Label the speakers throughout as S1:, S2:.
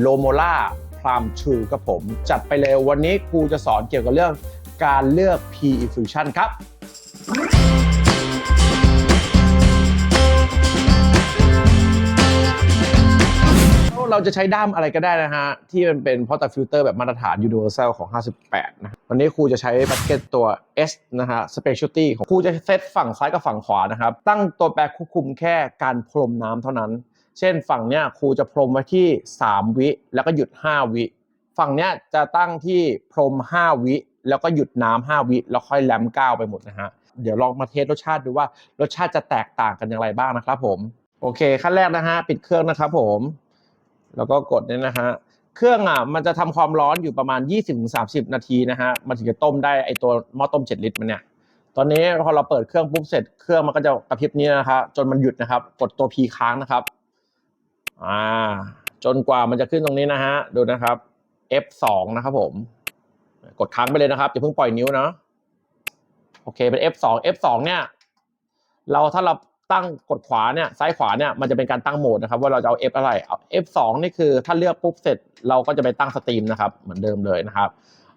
S1: โลโมล่าพรามชูครับผม จัดไปเลยวันนี้ครูจะสอนเกี่ยวกับเรื่องการเลือก P Infusion ครับ เราจะใช้ด้ามอะไรก็ได้นะฮะ ที่มันเป็นพอตฟิลเตอร์แบบมาตรฐาน Universal ของ 58 นะวันนี้ครูจะใช้บัตเก็ตตัว S นะฮะ Specialty ของครูจะเซตฝั่งซ้ายกับฝั่งขวานะครับ ตั้งตัวแปรควบคุมแค่การพรมน้ำเท่านั้น เช่นฝั่งเนี้ยครูจะพรมไว้ที่ 3 วิแล้วก็หยุด 5 วิ ฝั่งเนี้ยจะตั้งที่พรม 5 วิ แล้วก็หยุดน้ำ5วิ แล้วค่อยแลมก้าวไปหมดนะฮะเดี๋ยวลองมาเทสรสชาติดูว่ารสชาติจะแตกต่างกันอย่างไรบ้างนะครับผมโอเคขั้นแรกนะฮะปิดเครื่องนะครับผม แล้วก็กดเนี่ยนะฮะเครื่องอะมันจะทำความร้อนอยู่ประมาณ 20-30 นาทีนะฮะมันถึงจะต้มได้ไอตัวหม้อต้ม 7 ลิตรมันเนี่ยตอนนี้พอเราเปิดเครื่องปุ๊บเสร็จเครื่องมันก็จะกระพริบนี้นะครับจนมันหยุดนะครับ กดตัว P ค้างนะครับ อ่า จนกว่ามันจะขึ้นตรงนี้นะฮะ ดูนะครับ F2 นะครับผม กดค้างไปเลยนะครับอย่าเพิ่งปล่อยนิ้วนะโอเคเป็น F2 F2 เนี่ย เราถ้าเราตั้งกดขวาเนี่ยซ้ายขวาเนี่ยมันจะเป็นการตั้งโหมดนะครับว่าเราจะเอา F อะไรเอา F2 นี่คือถ้าเลือกปุ๊บเสร็จเราก็จะไปตั้งสตรีมนะครับเหมือนเดิมเลยนะครับ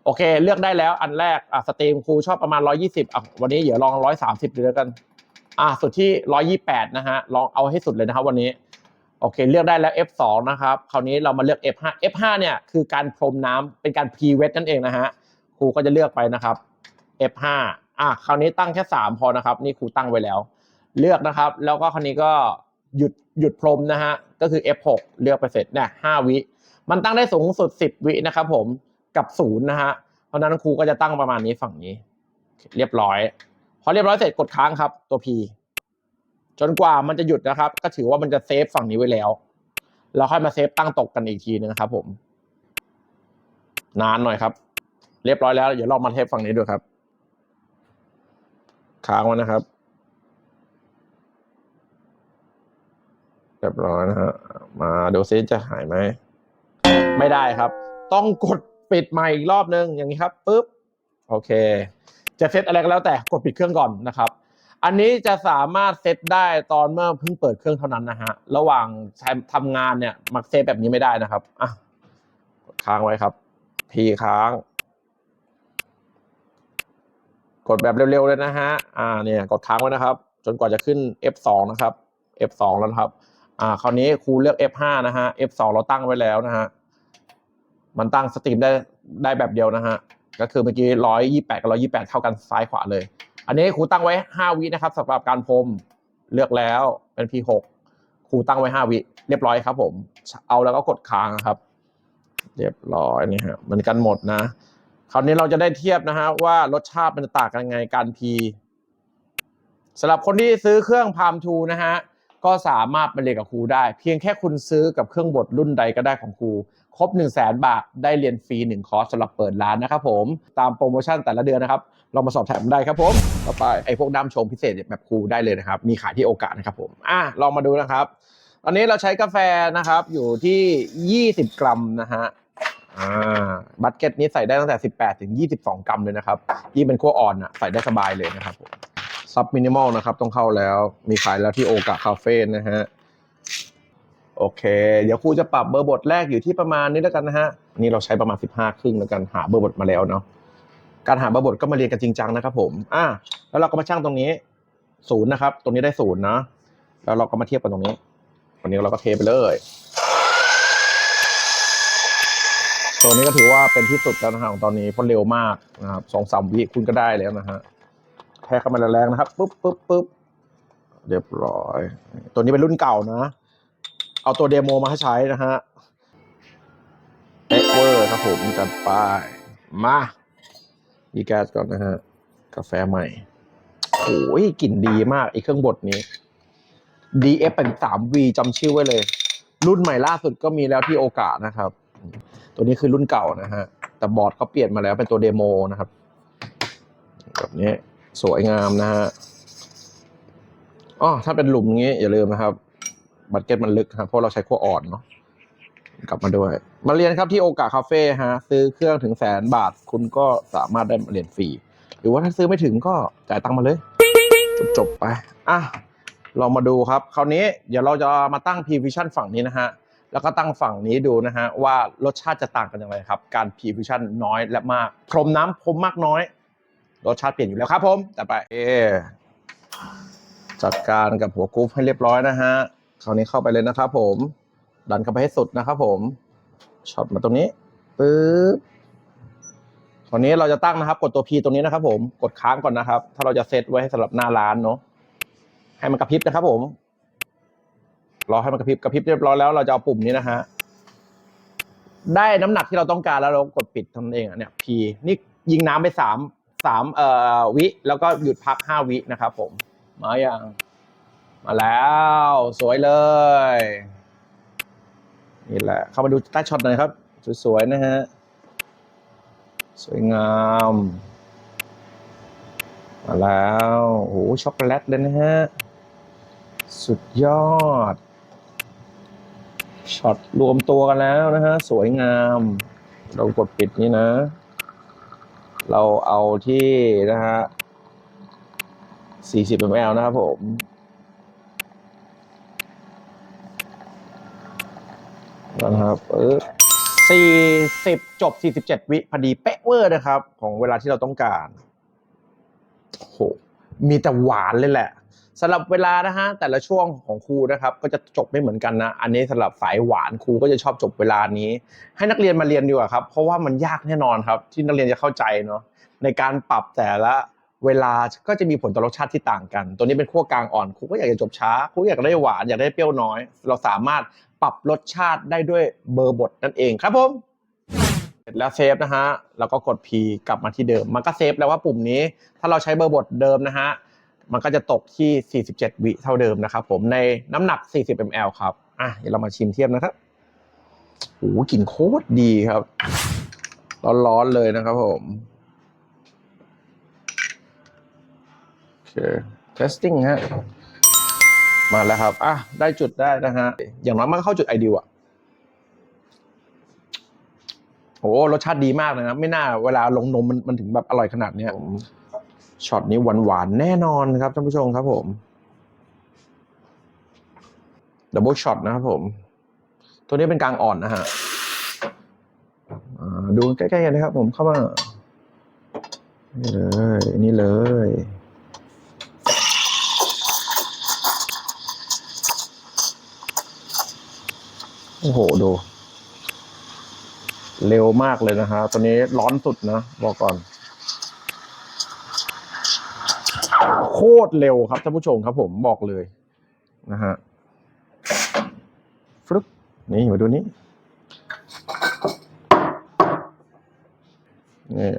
S1: โอเค เลือกได้แล้วอันแรกอะสตรีมครูชอบประมาณ 120อะวันนี้เดี๋ยวลอง 130ดูแล้วกัน อะสุดที่ 128 นะฮะลองเอาให้สุดเลยนะครับวันนี้ โอเค เลือกได้แล้ว F2 นะครับ คราวนี้เรามาเลือก F5 F5 เนี่ยคือการพรมน้ำเป็นการ pre wet นั่นเองนะฮะครูก็จะเลือกไปนะครับ F5 อะคราวนี้ตั้งแค่ 3 พอนะครับ นี่ครูตั้งไว้แล้ว เลือกนะครับ แล้วก็คราวนี้ก็หยุดหยุดพรมนะฮะก็คือ F6 เลือกไปเสร็จเนี่ย5วิมันตั้งได้สูงสุด 10 วินะครับผมกับศูนย์นะฮะเพราะนั้นครูก็จะตั้งประมาณนี้ฝั่งนี้ เรียบร้อย พอเรียบร้อยเสร็จกดค้างครับตัว P จนกว่ามันจะหยุดนะครับ ก็ถือว่ามันจะเซฟฝั่งนี้ไว้แล้ว เราค่อยมาเซฟตั้งตกกันอีกทีนึงนะครับ ผม นานหน่อยครับ เรียบร้อยแล้วเดี๋ยวลองมาเทปฝั่งนี้ดูครับค้างไว้นะครับเรียบร้อยนะฮะมาดูซิจะหายไหมไม่ได้ครับ ต้องกดปิดใหม่อีกรอบนึงอย่างนี้ครับปุ๊บโอเค จะเซตอะไรก็แล้วแต่กดปิดเครื่องก่อนนะครับ อันนี้จะสามารถเซตได้ตอนเมื่อเพิ่งเปิดเครื่องเท่านั้นนะฮะ ระหว่างใช้ทำงานเนี่ยมักเซฟแบบนี้ไม่ได้นะครับอะกดค้างไว้ครับ P ค้าง กดแบบเร็วๆเลยนะฮะ อ่าเนี่ยกดค้างไว้นะครับ จนกว่าจะขึ้น F2 นะครับ F2 แล้วครับ อ่า คราวนี้ครูเลือก F5 นะฮะ F2 เราตั้งไว้แล้วนะฮะ มันตั้งสตรีมได้ได้แบบเดียวนะฮะ ก็คือเมื่อกี้ร้อยยี่แปดกับร้อยี่แปดเท่ากันซ้ายขวาเลย อันนี้ครูตั้งไว้ห้าวินะครับสำหรับการพรมเลือกแล้วเป็น P6 ครูตั้งไว้ห้าวิ เรียบร้อยครับ ผม เอาแล้วก็กดค้างครับ เรียบร้อยนี่ฮะมันกันหมดนะ คราวนี้เราจะได้เทียบนะฮะว่ารสชาติมันจะต่างกันยังไงการ P สำหรับคนที่ซื้อเครื่องพามทูนะฮะก็สามารถไปเรียนกับครูได้ เพียงแค่คุณซื้อกับเครื่องบดรุ่นใดก็ได้ของครู ครบ 1 0 0 0 0แบาท ได้เรียนฟรี1คอร์สสำหรับเปิดร้านนะครับผม ตามโปรโมชั่นแต่ละเดือนนะครับเรามาสอบถามได้ครับผมต่อไปไอ้พวกด้ามชมพิเศษแบบครูได้เลยนะครับ มีขายที่โอกาสนะครับผมอะลองมาดูนะครับ ตอนนี้เราใช้กาแฟนะครับอยู่ที่ 20 กรัมนะฮะอ่าบัตเก็ตนี้ใส่ได้ตั้งแต่ 18 ถึง 22 กรัมเลยนะครับยิ่งเป็นขั้วอ่อนอะใส่ได้สบายเลยนะครับผมซับมินิมอลนะครับต้องเข้าแล้วมีขายแล้วที่โอกาคาเฟ่นะฮะ โอเค เดี๋ยวครูจะปรับเบอร์บทแรกอยู่ที่ประมาณนี้แล้วกันนะฮะ นี่เราใช้ประมาณ 15 ครึ่งแล้วกันหาเบอร์บทมาแล้วเนาะ การหาเบอร์บทก็มาเรียนกันจริงจังนะครับผม อะแล้วเราก็มาชั่งตรงนี้ศูนย์นะครับ ตรงนี้ได้ศูนย์นะ แล้วเราก็มาเทียบกันตรงนี้วันนี้เราก็เทไปเลย ตัวนี้ก็ถือว่าเป็นที่สุดแล้วนะฮะของตอนนี้เพราะเร็วมากนะครับสองสามวิคุณก็ได้แล้วนะฮะ แทกเข้ามาแรงๆนะครับปุ๊บปุ๊บปุ๊บเรียบร้อย ตัวนี้เป็นรุ่นเก่านะ เอาตัวเดโมมาให้ใช้นะฮะเอ็กเวอร์ครับผมจัดไปมาดีแก๊สก่อนนะฮะ กาแฟใหม่โอ้ยกลิ่นดีมากไอ้เครื่องบดนี้ DF เป็น 3V จำชื่อไว้เลย รุ่นใหม่ล่าสุดก็มีแล้วที่โอกาสนะครับ ตัวนี้คือรุ่นเก่านะฮะ แต่บอร์ดเขาเปลี่ยนมาแล้วเป็นตัวเดโมนะครับ แบบนี้สวยงามนะฮะอ๋อถ้าเป็นหลุมอย่างนี้อย่าลืมนะครับ บัตเก็ตมันลึกครับเพราะเราใช้ขั้วอ่อนเนาะกลับมาด้วย มาเรียนครับที่โอกาคาเฟ่ฮะ ซื้อเครื่องถึงแสนบาท คุณก็สามารถได้มาเรียนฟรี หรือว่าถ้าซื้อไม่ถึงก็จ่ายตังค์มาเลย จบไป อะ เรามาดูครับ คราวนี้เดี๋ยวเราจะมาตั้ง P Vision ฝั่งนี้นะฮะ แล้วก็ตั้งฝั่งนี้ดูนะฮะ ว่ารสชาติจะต่างกันอย่างไรครับ การพรีฟิชั่นน้อยและมาก พรมน้ำพรมมากน้อย รสชาติเปลี่ยนอยู่แล้วครับผมแต่ไป เอ จัดการกับหัวกรุ๊ปให้เรียบร้อยนะฮะ คราวนี้เข้าไปเลยนะครับผม ดันเข้าไปให้สุดนะครับผม ช็อตมาตรงนี้ปึ๊บคราวนี้เราจะตั้งนะครับ กดตัว P ตรงนี้นะครับผม กดค้างก่อนนะครับ ถ้าเราจะเซตไว้ให้สำหรับหน้าร้านเนาะ ให้มันกระพริบนะครับผม รอให้มันกระพริบกระพริบเรียบร้อยแล้วเราจะเอาปุ่มนี้นะฮะ ได้น้ำหนักที่เราต้องการแล้วเรากดปิดทำเองอะเนี่ย P นี่ยิงน้ำไปสามสามเอ่อวิ แล้วก็หยุดพักห้าวินะครับผม มาอย่าง มาแล้ว สวยเลย นี่แหละ เข้ามาดูใต้ช็อตหน่อยครับ สวยๆนะฮะ สวยงาม มาแล้วโอ้โหช็อกโกแลตเลยนะฮะ สุดยอด ช็อตรวมตัวกันแล้วนะฮะ สวยงาม เรากดปิดนี้นะ เราเอาที่นะฮะ 40 ml นะครับผม นะครับเออ40 จบ 47 วิพอดีเป๊ะเวอร์นะครับ ของเวลาที่เราต้องการโอ้โหมีแต่หวานเลยแหละสำหรับเวลานะฮะแต่ละช่วงของครูนะครับ ก็จะจบไม่เหมือนกันนะ อันนี้สำหรับสายหวานครูก็จะชอบจบเวลานี้ ให้นักเรียนมาเรียนดีกว่าครับ เพราะว่ามันยากแน่นอนครับ ที่นักเรียนจะเข้าใจเนาะในการปรับแต่ละ เวลาก็จะมีผลต่อรสชาติที่ต่างกัน ตัวนี้เป็นขั้วกลางอ่อนครูก็อยากจะจบช้าครูอยากได้หวานอยากได้เปรี้ยวน้อย เราสามารถปรับรสชาติได้ด้วยเบอร์บทนั่นเองครับผมเสร็จแล้วเซฟนะฮะแล้วก็กด P กลับมาที่เดิม มันก็เซฟแล้วว่าปุ่มนี้ ถ้าเราใช้เบอร์บทเดิมนะฮะมันก็จะตกที่ 47 วิเท่าเดิมนะครับผมในน้ำหนัก 40 ml ครับอะเดี๋ยวเรามาชิมเทียบนะครับโอ้โหกลิ่นโคตรดีครับร้อนๆเลยนะครับผม โอ เค testing ฮะ มาแล้วครับ อะ ได้จุดได้นะฮะ อย่างน้อยมันก็เข้าจุดไอเดียอะโอ้รสชาติดีมากเลยนะ ไม่น่าเวลาลงนมมันมันถึงแบบอร่อยขนาดเนี้ยช็อตนี้หวานหวานแน่นอนครับท่านผู้ชมครับผมดับเบิลช็อตนะครับผม ตัวนี้เป็นกลางอ่อนนะฮะดูใกล้ๆกันนะครับผมเข้ามา นี่เลยนี่เลย โอ้โห ดู เร็วมากเลยนะฮะตัวนี้ร้อนสุดนะ บอกก่อน โคตรเร็วครับท่านผู้ชมครับผมบอกเลยนะฮะฟลุ๊ปนี่มาดูนี้นี่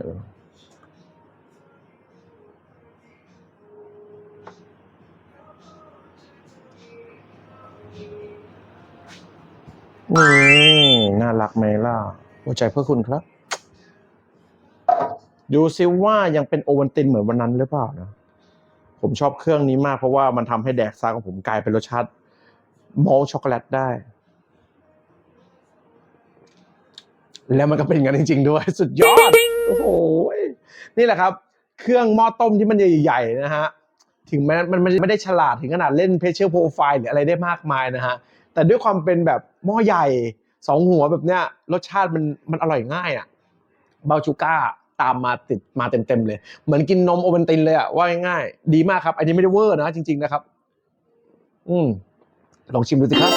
S1: นี่น่ารักไหมล่ะหัวใจเพื่อคุณครับ ดูซิว่ายังเป็นโอวัลตินเหมือนวันนั้นหรือเปล่านะ ผมชอบเครื่องนี้มากเพราะว่ามันทำให้แดกซ่าของผมกลายเป็นรสชาติมอลต์ช็อกโกแลตได้ แล้วมันก็เป็นอย่างนั้นจริง ๆ ด้วย สุดยอด โอ้โห นี่แหละครับ เครื่องหม้อต้มที่มันใหญ่ๆนะฮะ ถึงแม้มันไม่ได้ฉลาดถึงขนาดเล่นเพชเชอร์โปรไฟล์หรืออะไรได้มากมายนะฮะ แต่ด้วยความเป็นแบบหม้อใหญ่สองหัวแบบเนี้ยรสชาติมันมันอร่อยง่ายอะเบลชูก้าตามมาติดมาเต็มๆเลย เหมือนกินนมโอเวนตินเลยอะว่าง่ายๆดีมากครับ อันนี้ไม่ได้เวอร์นะจริง ๆนะครับ อืมลองชิมดูสิครับ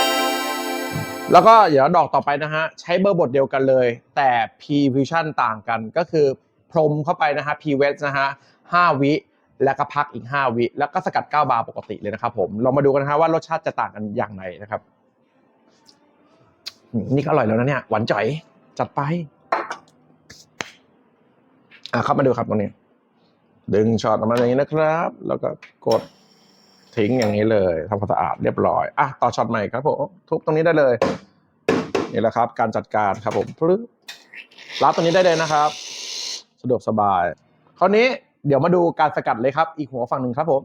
S1: แล้วก็เดี๋ยวดอกต่อไปนะฮะ ใช้เบอร์บทเดียวกันเลย แต่ P Fusion ต่างกันก็คือพรมเข้าไปนะฮะ P Wet นะฮะ5วิแล้วก็พักอีก 5 วิ แล้วก็สกัด 9 บาร์ปกติเลยนะครับผม ลองมาดูกันนะฮะว่ารสชาติจะต่างกันอย่างไรนะครับ นี่ก็อร่อยแล้วนะเนี่ย หวานจ่อยจัดไป อะเข้ามาดูครับตรงนี้ ดึงช็อตออกมาอย่างนี้นะครับ แล้วก็กดทิ้งอย่างนี้เลยทำความสะอาดเรียบร้อยอะต่อช็อตใหม่ครับผมทุบตรงนี้ได้เลยนี่แหละครับ การจัดการครับผมปึ๊บรับตรงนี้ได้เลยนะครับ สะดวกสบาย คราวนี้เดี๋ยวมาดูการสกัดเลยครับ อีกหัวฝั่งหนึ่งครับผม